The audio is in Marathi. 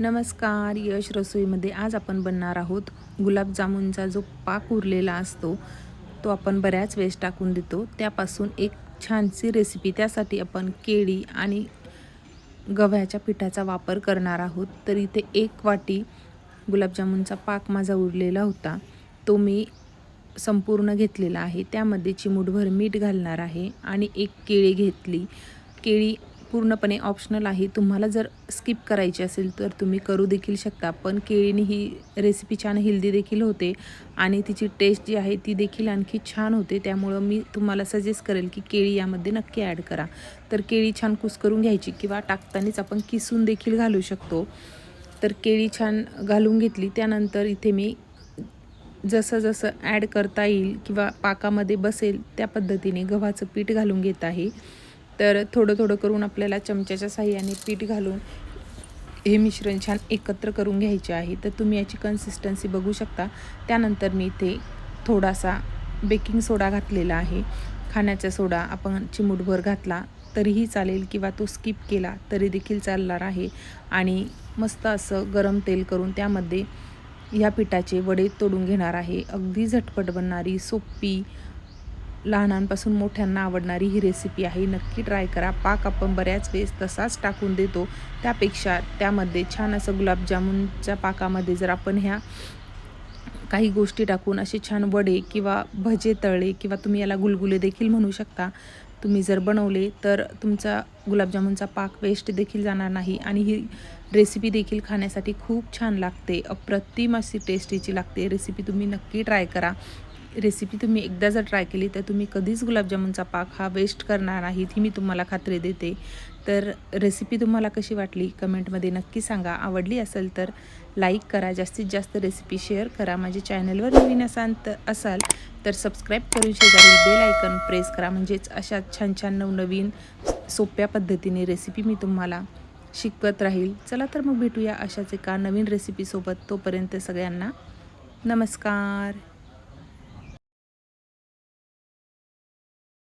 नमस्कार यश रसोईमध्ये आज आपण बनणार आहोत गुलाबजामुनचा जो पाक उरलेला असतो तो आपण बऱ्याच वेळेस टाकून देतो. त्यापासून एक छानशी रेसिपी त्यासाठी आपण केळी आणि गव्हाच्या पिठाचा वापर करणार आहोत. तर इथे एक वाटी गुलाबजामुनचा पाक माझा उरलेला होता. तो मी संपूर्ण घेतलेला आहे. त्यामध्ये चिमूटभर मीठ घालणार आहे आणि एक केळी घेतली. केळी पूर्णपणे ऑप्शनल आहे. तुम्हाला जर स्किप करायची असेल तर तुम्ही करू देखील शकता. पण केळीने ही रेसिपी छान हेल्दी देखील होते आणि तिची टेस्ट जी आहे ती देखील आणखी छान होते. त्यामुळं मी तुम्हाला सजेस्ट करेल की केळी यामध्ये नक्की ॲड करा. तर केळी छान कुस्करून घ्यायची किंवा टाकतानाच आपण किसून देखील घालू शकतो. तर केळी छान घालून घेतली. त्यानंतर इथे मी जसं जसं ॲड करता येईल किंवा पाकामध्ये बसेल त्या पद्धतीने गव्हाचं पीठ घालून घेत आहे. तर थोडं थोडं करून आपल्याला चमच्याच्या साह्याने पीठ घालून हे मिश्रण छान एकत्र करून घ्यायचे आहे. तर तुम्ही याची कन्सिस्टन्सी बघू शकता. त्यानंतर मी इथे थोडासा बेकिंग सोडा घातलेला आहे. खाण्याचा सोडा आपण चिमूटभर घातला तरीही चालेल किंवा तो स्किप केला तरी देखील चालणार आहे. आणि मस्त असं गरम तेल करून त्यामध्ये ह्या पिठाचे वडे तोडून घेणार आहे. अगदी झटपट बनणारी सोपी लहानांपासून मोठ्यांना आवडणारी ही रेसिपी आहे. नक्की ट्राय करा. पाक आपण बऱ्याच वेळेस तसाच टाकून देतो. त्यापेक्षा त्यामध्ये छान असं गुलाबजामुनच्या पाकामध्ये जर आपण ह्या काही गोष्टी टाकून असे छान वडे किंवा भजे तळले किंवा तुम्ही याला गुलगुले देखील म्हणू शकता. तुम्ही जर बनवले तर तुमचा गुलाबजामुनचा पाक वेस्ट देखील जाणार नाही आणि ही रेसिपी देखील खाण्यासाठी खूप छान लागते. अप्रतिम अशी टेस्टीची लागते. रेसिपी तुम्ही नक्की ट्राय करा. रेसिपी तुम्ही एकदा जर ट्राय केली तर तुम्ही कधीच गुलाबजामुनचा पाक हा वेस्ट करणार नाहीत ही मी तुम्हाला खात्री देते. तर रेसिपी तुम्हाला कशी वाटली कमेंटमध्ये नक्की सांगा. आवडली असेल तर लाईक करा. जास्तीत जास्त रेसिपी शेअर करा. माझ्या चॅनलवर नवीन असाल तर असाल तर सबस्क्राईब करून शेजारी बेल आयकन प्रेस करा. म्हणजेच अशा छान छान नवनवीन सोप्या पद्धतीने रेसिपी मी तुम्हाला शिकवत राहील. चला तर मग भेटूया अशाच एका नवीन रेसिपीसोबत तोपर्यंत सगळ्यांना नमस्कार.